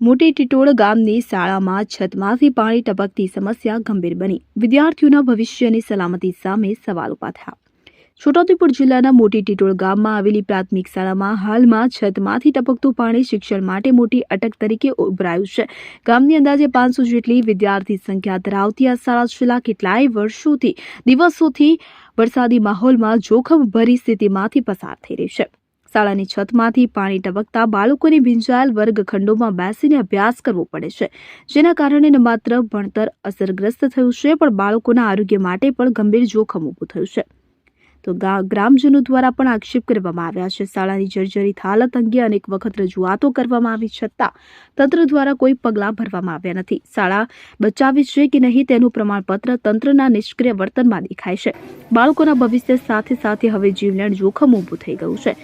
મોટી ટિટોળ ગામની શાળામાં છતમાંથી પાણી ટપકતી સમસ્યા ગંભીર બની. વિદ્યાર્થીઓના ભવિષ્યની સલામતી સામે સવાલ ઊભા થયા. છોટાઉદેપુર જિલ્લાના મોટી ટિટોળ ગામમાં આવેલી પ્રાથમિક શાળામાં હાલમાં છતમાંથી ટપકતું પાણી શિક્ષણ માટે મોટી અટક તરીકે ઉભરાયું છે. ગામની અંદાજે પાંચસો જેટલી વિદ્યાર્થી સંખ્યા ધરાવતી આ શાળા છેલ્લા કેટલાય વર્ષોથી દિવસોથી વરસાદી માહોલમાં જોખમભરી સ્થિતિમાંથી પસાર થઈ રહી છે. શાળાની છતમાંથી પાણી ટપકતા બાળકોને ભીંજાયેલ વર્ગખંડોમાં બેસીને અભ્યાસ કરવો પડે છે. જેના કારણે ન માત્ર ભણતર અસરગ્રસ્ત થયું છે, પણ બાળકોના આરોગ્ય માટે પણ ગંભીર જોખમ ઊભું થયું છે. તો ગ્રામજનો દ્વારા પણ આક્ષેપ કરવામાં આવ્યા છે. શાળાની જર્જરિત હાલત અંગે અનેક વખત રજૂઆતો કરવામાં આવી છતાં તંત્ર દ્વારા કોઈ પગલાં ભરવામાં આવ્યા નથી. શાળા બચાવી છે કે નહીં તેનું પ્રમાણપત્ર તંત્રના નિષ્ક્રિય વર્તનમાં દેખાય છે. બાળકોના ભવિષ્ય સાથે સાથે હવે જીવલેણ જોખમ ઊભું થઈ ગયું છે.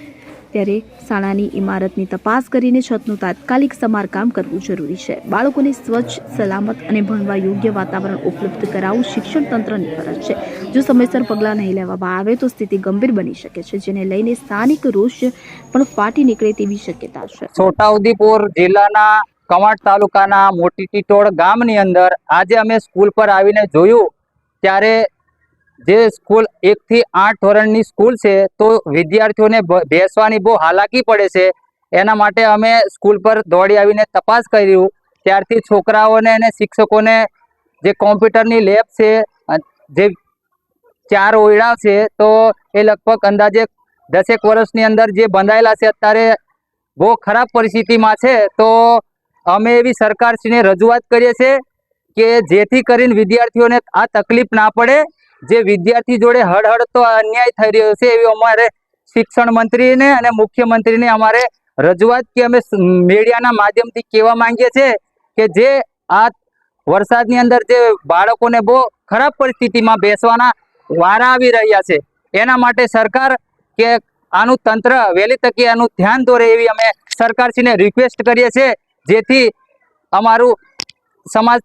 ત્યારે શાળાની ઇમારતની તપાસ કરીને છતનું તાત્કાલિક સમારકામ કરવું જરૂરી છે. બાળકોને સ્વચ્છ, સલામત અને ભણવા યોગ્ય વાતાવરણ ઉપલબ્ધ કરાવવું શિક્ષણ તંત્રની ફરજ છે. જો સમયસર પગલાં નહીં લેવામાં આવે તો સ્થિતિ ગંભીર બની શકે છે, જેને લઈને સ્થાનિક રોષ પણ ફાટી નીકળે તેવી શક્યતા છે. છોટાઉદેપુર જિલ્લાના કવાંટ તાલુકાના મોટી ટીટોળ ગામની અંદર આજે અમે સ્કૂલ પર આવીને જોયું, ત્યારે જે સ્કૂલ એકથી આઠ ધોરણની સ્કૂલ છે, તો વિદ્યાર્થીઓને બેસવાની બહુ હાલાકી પડે છે. એના માટે અમે સ્કૂલ પર દોડી આવીને તપાસ કર્યું ત્યારથી છોકરાઓને અને શિક્ષકોને જે કોમ્પ્યુટરની લેબ છે જે ચાર ઓયડા છે, તો એ લગભગ અંદાજે દસેક વર્ષની અંદર જે બંધાયેલા છે, અત્યારે બહુ ખરાબ પરિસ્થિતિમાં છે. તો અમે એવી સરકારશ્રીને રજૂઆત કરીએ છીએ કે જેથી કરીને વિદ્યાર્થીઓને આ તકલીફ ના પડે. જે વિદ્યાર્થી જોડે હડહડતો અન્યાય થઈ રહ્યો છે, એવી અમારે શિક્ષણ મંત્રીને અને મુખ્યમંત્રીને અમારે રજૂઆત કે અમે મીડિયાના માધ્યમથી કહેવા માંગીએ છીએ કે જે આ વરસાદની અંદર જે બાળકોને બહુ ખરાબ પરિસ્થિતિમાં બેસવાના વારા આવી રહ્યા છે, એના માટે સરકાર કે આનું તંત્ર વહેલી તકે આનું ધ્યાન દોરે એવી અમે સરકારશ્રીને રિક્વેસ્ટ કરીએ છીએ, જેથી અમારું સમાજ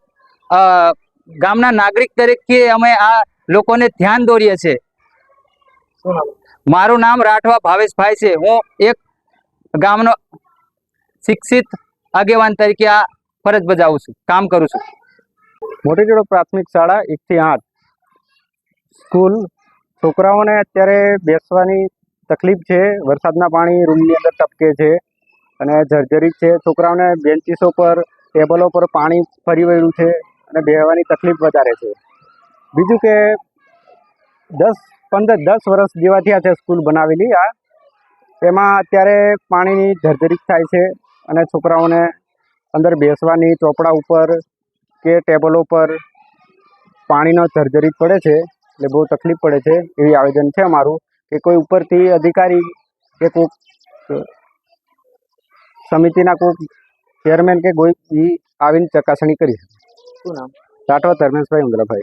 ગામના નાગરિક તરીકે અમે આ લોકોને ધ્યાન દોરીએ છીએ મારું નામ રાઠવા ભાવેશભાઈ છે. હું એક ગામનો શિક્ષિત આગેવાન તરીકે આ ફરજ બજાવું છું કામ કરું છું. મોટીજોડો પ્રાથમિક શાળા એકથી આઠ. સ્કૂલ છોકરાઓને અત્યારે બેસવાની તકલીફ છે વરસાદના પાણી રૂમની અંદર ટપકે છે અને જર્જરિત છે. છોકરાઓને બેન્ચીસો પર ટેબલો પર પાણી ફરી વળ્યું છે અને બેહવાની તકલીફ વધારે છે. બીજું કે દસ પંદર દસ વર્ષ જેવા થયા છે સ્કૂલ બનાવેલી આ. એમાં અત્યારે પાણીની ધરધરીક થાય છે અને છોકરાઓને અંદર બેસવાની ચોપડા ઉપર કે ટેબલો પર પાણીનો ધરધરીક પડે છે એટલે બહુ તકલીફ પડે છે એવી આવેદન છે અમારું કે કોઈ ઉપરથી અધિકારી કે કોઈક સમિતિના કોઈક ચેરમેન કે કોઈ આવીને ચકાસણી કરી શું નામ? રાઠવા ધર્મેશભાઈ ઉંગલાભાઈ